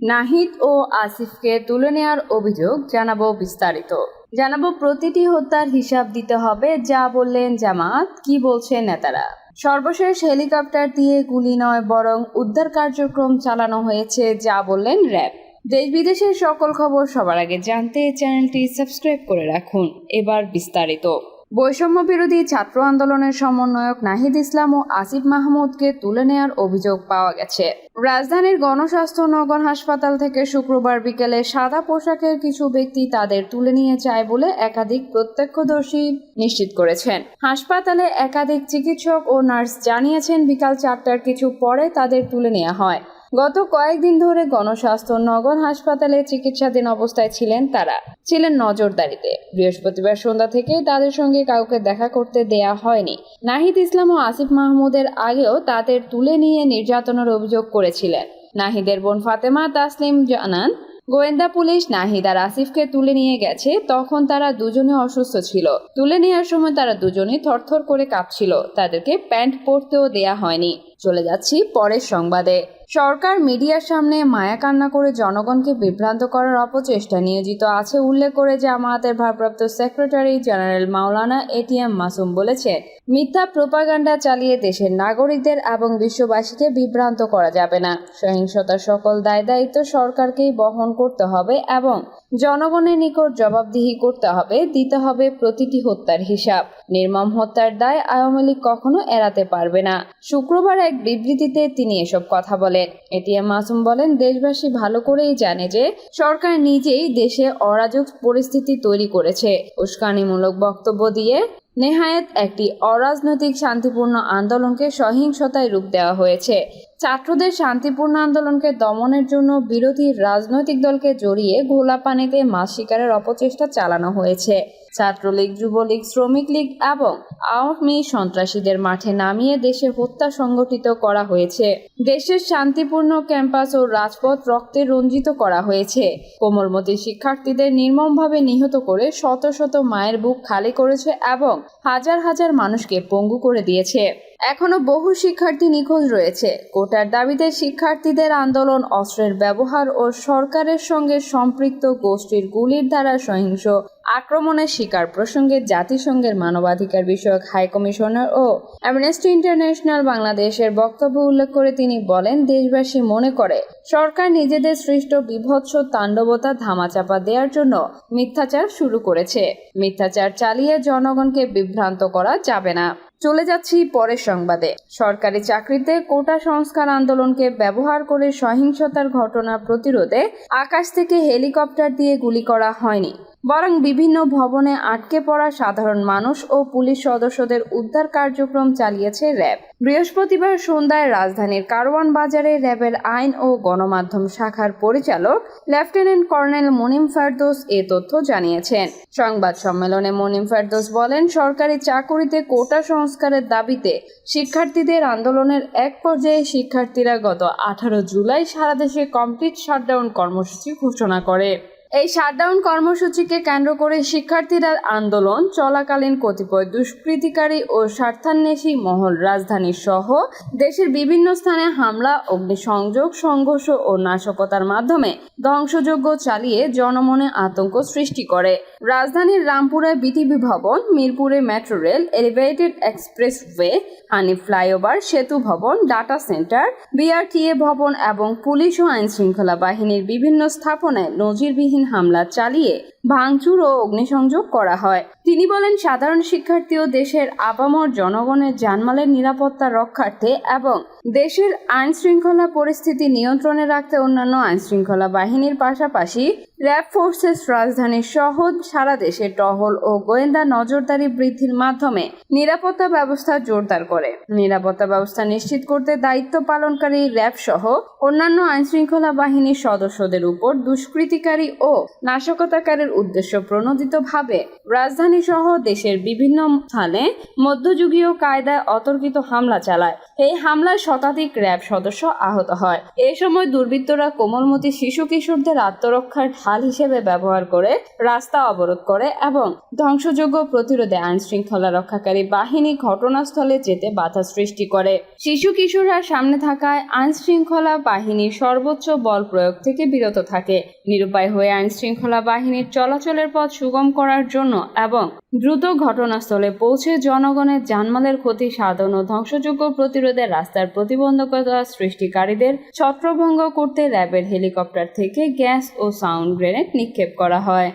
নাহিদ ও আসিফকে তুলে নেওয়ার অভিযোগ জানাব বিস্তারিত। জানাব প্রতিটি হত্যার হিসাব দিতে হবে, যা বললেন জামাত, কি বলছেন নেতারা। সর্বশেষ হেলিকপ্টার দিয়ে গুলি নয়, বরং উদ্ধার কার্যক্রম চালানো হয়েছে, যা বললেন র্যাব। দেশ বিদেশের সকল খবর সবার আগে জানতে চ্যানেলটি সাবস্ক্রাইব করে রাখুন। এবার বিস্তারিত। বৈষম্য বিরোধী ছাত্র আন্দোলনের সমন্বয়ক নাহিদ ইসলাম ও আসিফ মাহমুদকে তুলে নেয়ার অভিযোগ পাওয়া গেছে। রাজধানীর গণস্বাস্থ্য নগর হাসপাতাল থেকে শুক্রবার বিকেলে সাদা পোশাকের কিছু ব্যক্তি তাদের তুলে নিয়ে যায় বলে একাধিক প্রত্যক্ষদর্শী নিশ্চিত করেছেন। হাসপাতালে একাধিক চিকিৎসক ও নার্স জানিয়েছেন, বিকাল চারটার কিছু পরে তাদের তুলে নেওয়া হয়। গত কয়েকদিন ধরে গণস্বাস্থ্য নগর হাসপাতালে চিকিৎসাধীন অবস্থায় ছিলেন তারা। ছিলেন নজরদারিতে। বৃহস্পতিবার সন্ধ্যা থেকে তাদের সঙ্গে কাউকে দেখা করতে দেয়া হয়নি। নাহিদ ইসলাম ও আসিফ মাহমুদের আগেও তাদের তুলে নিয়ে নির্যাতনের অভিযোগ করেছিলেন। নাহিদের বোন ফাতেমা তাসলিম জানান, গোয়েন্দা পুলিশ নাহিদ আর আসিফকে তুলে নিয়ে গেছে, তখন তারা দুজনে অসুস্থ ছিল। তুলে নেওয়ার সময় তারা দুজনে থরথর করে কাঁপছিল। তাদেরকে প্যান্ট পরতেও দেয়া হয়নি। চলে যাচ্ছি পরের সংবাদে। সরকার মিডিয়ার সামনে মায়া কান্না করে জনগণকে বিভ্রান্ত করার অপচেষ্টা নিয়োজিত আছে উল্লেখ করে জামায়াতের ভারপ্রাপ্ত সেক্রেটারি জেনারেল মাওলানা এটিএম মাসুম বলেছে, মিথ্যা প্রোপাগান্ডা চালিয়ে দেশের নাগরিকদের এবং বিশ্ববাসীকে বিভ্রান্ত করা যাবে না। সহিংসতার সকল দায় দায়িত্ব সরকারকেই বহন করতে হবে এবং জনগণের নিকট জবাবদিহি করতে হবে, দিতে হবে প্রতিটি হত্যার হিসাব। নির্মম হত্যার দায় আওয়ামী লীগ কখনো এড়াতে পারবে না। শুক্রবার এক বিবৃতিতে তিনি এসব কথা বলেন। এটিএম মাসুম বলেন, দেশবাসী ভালো করেই জানে যে সরকার নিজেই দেশে অরাজক পরিস্থিতি তৈরি করেছে। উস্কানিমূলক বক্তব্য দিয়ে নেহায়েত একটি অরাজনৈতিক শান্তিপূর্ণ আন্দোলনকে সহিংসতায় রূপ দেওয়া হয়েছে। ছাত্রদের শান্তিপূর্ণ আন্দোলনকে দমনের জন্য বিরোধী রাজনৈতিক দলকে জড়িয়ে ঘোলা পানিতে মাছ শিকারের অপচেষ্টা চালানো হয়েছে। ছাত্রলীগ, যুবলীগ, শ্রমিক লীগ এবং আওয়ামী সন্ত্রাসীদের মাঠে নামিয়ে দেশে হত্যা সংগঠিত করা হয়েছে। দেশের শান্তিপূর্ণ ক্যাম্পাস ও রাজপথ রক্তে রঞ্জিত করা হয়েছে। কোমলমতি শিক্ষার্থীদের নির্মমভাবে নিহত করে শত শত মায়ের বুক খালি করেছে এবং হাজার হাজার মানুষকে পঙ্গু করে দিয়েছে। এখনও বহু শিক্ষার্থী নিখোঁজ রয়েছে। কোটার দাবিতে শিক্ষার্থীদের আন্দোলন, অস্ত্রের ব্যবহার ও সরকারের সঙ্গে সম্পৃক্ত গোষ্ঠীর গুলির দ্বারা সহিংস আক্রমণের শিকার প্রসঙ্গে জাতিসংঘের মানবাধিকার বিষয়ক হাই কমিশনার ও অ্যামনেস্টি ইন্টারন্যাশনাল বাংলাদেশের বক্তব্য উল্লেখ করে তিনি বলেন, দেশবাসী মনে করে, সরকার নিজেদের সৃষ্ট বিভৎস তাণ্ডবতা ধামাচাপা দেওয়ার জন্য মিথ্যাচার শুরু করেছে। মিথ্যাচার চালিয়ে জনগণকে বিভ্রান্ত করা যাবে না। চলে যাচ্ছি পরের সংবাদে। সরকারি চাকরিতে কোটা সংস্কার আন্দোলনকে ব্যবহার করে সহিংসতার ঘটনা প্রতিরোধে আকাশ থেকে হেলিকপ্টার দিয়ে গুলি করা হয়নি। বরং বিভিন্ন ভবনে আটকে পড়া সাধারণ মানুষ ও পুলিশ সদস্যদের উদ্ধার কার্যক্রম চালিয়েছে র্যাব। বৃহস্পতিবার সন্ধ্যায় রাজধানীর কারওয়ান বাজারে র্যাবের আইন ও গণমাধ্যম শাখার পরিচালক, লেফটেন্যান্ট কর্নেল মনিম ফারদোস এ তথ্য জানিয়েছেন। সংবাদ সম্মেলনে মনিম ফারদোস বলেন, সরকারি চাকুরিতে কোটা সংস্কারের দাবিতে শিক্ষার্থীদের আন্দোলনের এক পর্যায়ে শিক্ষার্থীরা গত আঠারো জুলাই সারা দেশে কমপ্লিট শাটডাউন কর্মসূচি ঘোষণা করে। এই শাটডাউন কর্মসূচিকে কেন্দ্র করে শিক্ষার্থীরা আন্দোলন, চলাকালীন কতিপয় দুষ্কৃতিকারী ও স্বার্থান্বেষী মহল, রাজধানী সহ দেশের বিভিন্ন স্থানে হামলা, অগ্নিসংযোগ, সংঘর্ষ ও নাশকতার মাধ্যমে ধ্বংসযজ্ঞ চালিয়ে জনমনে আতঙ্ক সৃষ্টি করে। রাজধানীর রামপুরে বিটিভি ভবন মিরপুরে মেট্রো রেল, এলিভেটেড এক্সপ্রেসওয়ে, হানি ফ্লাইওভার, সেতু ভবন, ডাটা সেন্টার, বিআরটিএ ভবন এবং পুলিশ ও আইন শৃঙ্খলা বাহিনীর বিভিন্ন স্থাপনায় নজিরবিহীন হামলা চালিয়ে ভাঙচুর ও অগ্নিসংযোগ করা হয়। তিনি বলেন, সাধারণ শিক্ষার্থী ও দেশের আপামর জনগণের জানমালের নিরাপত্তা রক্ষার্থে এবং দেশের আইন শৃঙ্খলা পরিস্থিতি নিয়ন্ত্রণে রাখতে অন্যান্য আইন শৃঙ্খলা বাহিনীর পাশাপাশি র্যাব ফোর্সেস রাজধানীর সহ সারা দেশে টহল ও গোয়েন্দা নজরদারি বৃদ্ধির মাধ্যমে নিরাপত্তা ব্যবস্থা জোরদার করে। নিরাপত্তা ব্যবস্থা নিশ্চিত করতে দায়িত্ব পালনকারী র্যাব সহ অন্যান্য আইন শৃঙ্খলা বাহিনীর সদস্যদের উপর দুষ্কৃতিকারী ও নাশকতাকারীর উদ্দেশ্য প্রণোদিতভাবে রাজধানী সহ দেশের বিভিন্ন স্থানে মধ্যযুগীয় কায়দায় অতর্কিত হামলা চালায়। এই হামলায় শতাধিক র্যাব সদস্য আহত হয়। এ সময় দুর্বৃত্তরা কোমলমতি শিশু কিশোরদের আত্মরক্ষার ঢাল হিসেবে ব্যবহার করে রাস্তা অবরোধ করে এবং ধ্বংসযোগ্য প্রতিরোধে আইন শৃঙ্খলা রক্ষাকারী বাহিনী ঘটনাস্থলে যেতে বাধা সৃষ্টি করে। শিশু কিশোররা সামনে থাকায় আইন শৃঙ্খলা বাহিনীর সর্বোচ্চ বল প্রয়োগ থেকে বিরত থাকে। নিরুপায় হয়ে আইন শৃঙ্খলা বাহিনীর চলাচলের পথ সুগম করার জন্য এবং দ্রুত ঘটনাস্থলে পৌঁছে জনগণের জানমালের ক্ষতি সাধন ও ধ্বংসযোগ্য প্রতিরোধে রাস্তার প্রতিবন্ধকতা সৃষ্টিকারীদের ছত্রভঙ্গ করতে র্যাবের হেলিকপ্টার থেকে গ্যাস ও সাউন্ড গ্রেনেড নিক্ষেপ করা হয়।